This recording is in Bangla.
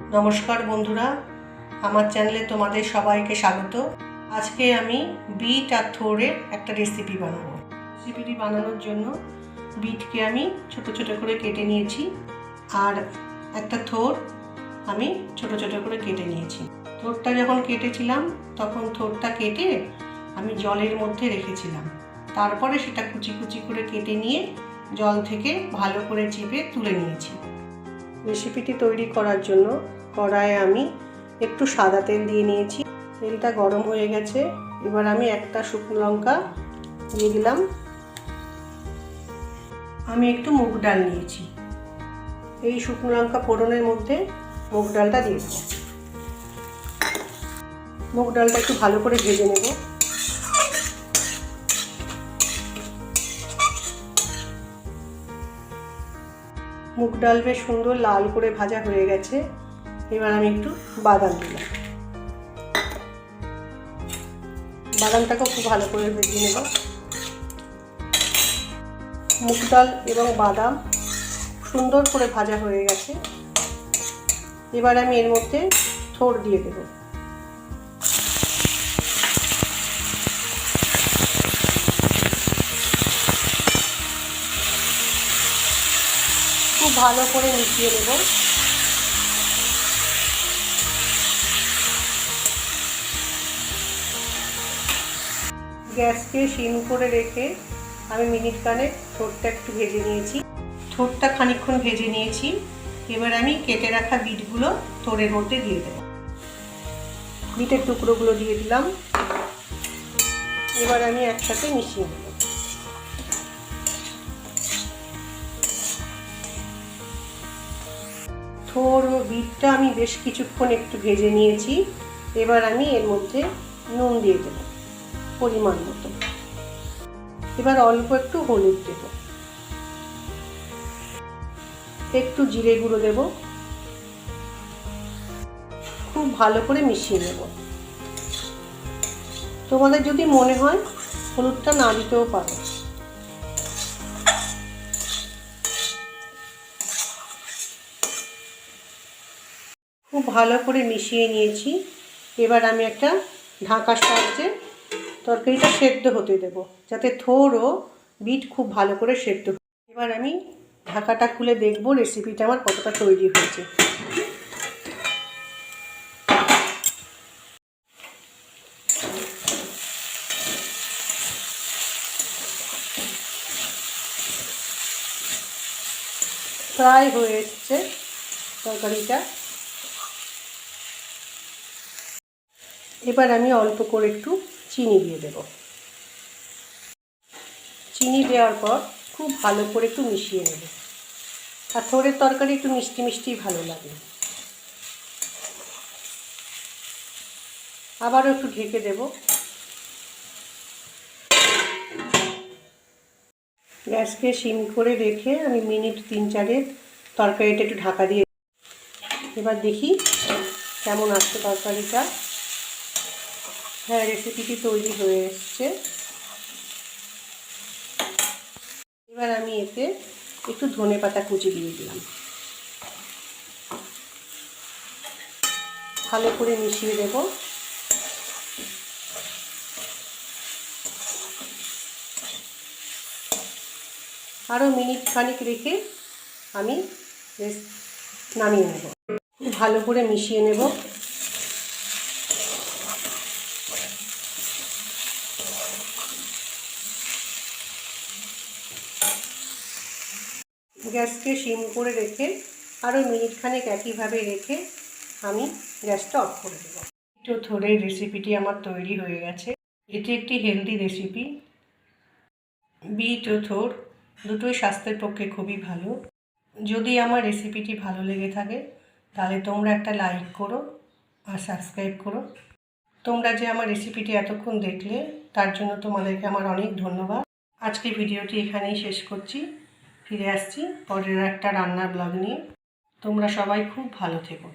নমস্কার বন্ধুরা, আমার চ্যানেলে তোমাদের সবাইকে স্বাগত। আজকে আমি বিট আর থোড়ের একটা রেসিপি বানাবো। রেসিপিটি বানানোর জন্য বিটকে আমি ছোট ছোট করে কেটে নিয়েছি আর একটা থোর আমি ছোট ছোট করে কেটে নিয়েছি। থোরটা যখন কেটেছিলাম, তখন থোরটা কেটে আমি জলের মধ্যে রেখেছিলাম। তারপরে সেটা কুচি কুচি করে কেটে নিয়ে জল থেকে ভালো করে চিপে তুলে নিয়েছি। রেসিপিটি তৈরি করার জন্য কড়াইয়ে আমি একটু সাদা তেল দিয়ে নিয়েছি। তেলটা গরম হয়ে গেছে। এবার আমি একটা শুকনো লঙ্কা দিয়ে দিলাম। আমি একটু মুগ ডাল নিয়েছি। এই শুকনো লঙ্কা ফোড়নের মধ্যে মুগ ডালটা দিয়ে দেবো মুগ ডালটা একটু ভালো করে ভেজে নেব। মুগ ডাল বেশ সুন্দর লাল করে ভাজা হয়ে গেছে। এবার আমি একটু বাদাম দিলাম বাদামটাকেও খুব ভালো করে ভেজে নেব। মুগ ডাল এবং বাদাম সুন্দর করে ভাজা হয়ে গেছে। এবার আমি এর মধ্যে থোড় দিয়ে দেব। ভালো করে মিশিয়ে নেব। গ্যাসকে সিম করে রেখে আমি মিনিট কানে ঠোঁটটা একটু ভেজে নিয়েছি। ঠোঁটটা খানিকক্ষণ ভেজে নিয়েছি। এবার আমি কেটে রাখা বিটগুলো তোরের মধ্যে দিয়ে দেবো। বিটের টুকরোগুলো দিয়ে দিলাম। এবার আমি একসাথে মিশিয়ে নেব। থোর ও বিটটা আমি বেশ কিছুক্ষণ একটু ভেজে নিয়েছি। এবার আমি এর মধ্যে নুন দিয়ে দেবো, পরিমাণ মতো। এবার অল্প একটু হলুদ দেব। একটু জিরে গুঁড়ো দেব। খুব ভালো করে মিশিয়ে নেব। তোমাদের যদি মনে হয় হলুদটা না দিতেও পারো। খুব ভালো করে মিশিয়ে নিয়েছি। এবার আমি একটা ঢাকার সাহায্যে তরকারিটা সেদ্ধ হতে দেব। যাতে থোর ও বিট খুব ভালো করে সেদ্ধ এবার আমি ঢাকাটা খুলে দেখব রেসিপিটা আমার কতটা তৈরি হয়েছে। প্রায় হয়ে এসছে তরকারিটা। এবার আমি অল্প করে একটু চিনি দিয়ে দেব। চিনি দেওয়ার পর খুব ভালো করে একটু মিশিয়ে নেব। আর থোড়ের তরকারি একটু মিষ্টি মিষ্টি ভালো লাগে। আবারও একটু ঢেকে দেব। গ্যাসকে সিম করে রেখে আমি মিনিট তিন চারেক তরকারিটা একটু ঢাকা দিয়ে এবার দেখি কেমন আসছে তরকারিটা। হ্যাঁ রেসিপিটি তৈরি হয়ে এসছে। এবার আমি এতে একটু ধনে পাতা কুচি দিয়ে দিলাম। ভালো করে মিশিয়ে দেব। আরও মিনিট খানিক রেখে আমি নামিয়ে নেব। ভালো করে মিশিয়ে নেব। গ্যাসকে সিম করে রেখে আরও মিনিট খানেক একইভাবে রেখে আমি গ্যাসটা অফ করে দেবো। একটু থোড়ের রেসিপিটি আমার তৈরি হয়ে গেছে। এটি একটি হেলদি রেসিপি। বিট ও থোর দুটোই স্বাস্থ্যের পক্ষে খুবই ভালো। যদি আমার রেসিপিটি ভালো লেগে থাকে, তাহলে তোমরা একটা লাইক করো আর সাবস্ক্রাইব করো। তোমরা যে আমার রেসিপিটি এতক্ষণ দেখলে, তার জন্য তোমাদেরকে আমার অনেক ধন্যবাদ। আজকে ভিডিওটি এখানেই শেষ করছি। ফিরে আসছি পরের একটা রান্নার ব্লগ নিয়ে। তোমরা সবাই খুব ভালো থেকো।